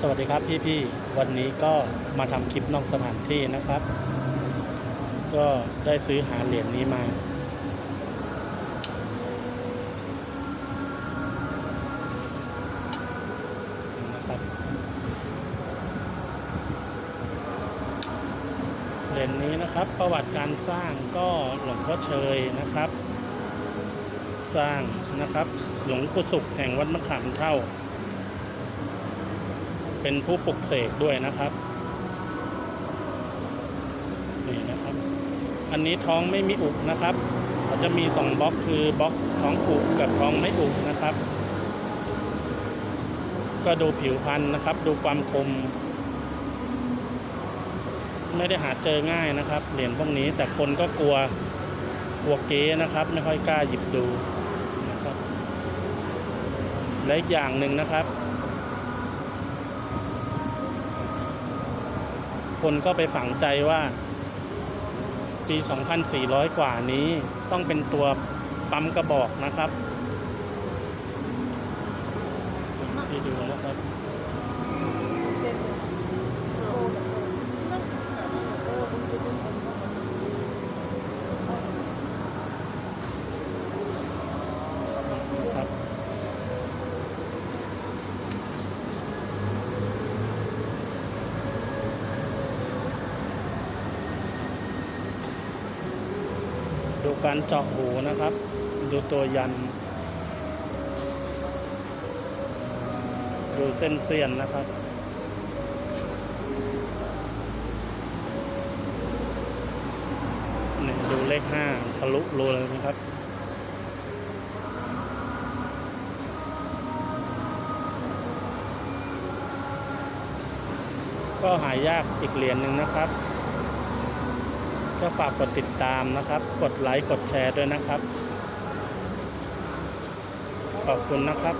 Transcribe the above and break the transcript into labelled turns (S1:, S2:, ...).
S1: สวัสดีครับพี่ๆวันนี้ก็มาทำคลิปนอกสถานที่นะครับ ก็ได้ซื้อหาเหรียญนี้มา นะครับเหรียญนี้นะครับประวัติการสร้างก็หลวงพ่อเชยนะครับ สร้างนะครับ หลวงปู่สุขแห่งวัดมะขามเท่า เป็นผู้ปลุกเสกด้วยนะครับนี่นะครับ อันนี้ท้องไม่มีอุกนะครับเขาจะมีสองบล็อกคือบล็อกท้องอุกกับท้องไม่อุกนะครับ ก็ดูผิวพรรณนะครับ ดูความคม ไม่ได้หาเจอง่ายนะครับ เหรียญพวกนี้แต่คนก็กลัวกลัวเก๊นะครับ ไม่ค่อยกล้าหยิบดูนะครับและอีกอย่างหนึ่งนะครับ คนก็ไปฝังใจว่า ปี 2,400 กว่านี้ต้องเป็นตัวปั๊มกระบอกนะครับที่ดูนะครับครับ ดูการเจาะหูนะครับ ดูตัวยัน ดูเส้นเสียนนะครับนี่ดูเลขห้าทะลุรูเลยนะครับก็หายากอีกเหรียญหนึ่งนะครับ ก็ฝากกดติดตามนะครับ กดไลค์ กดแชร์ด้วยนะครับ ขอบคุณนะครับ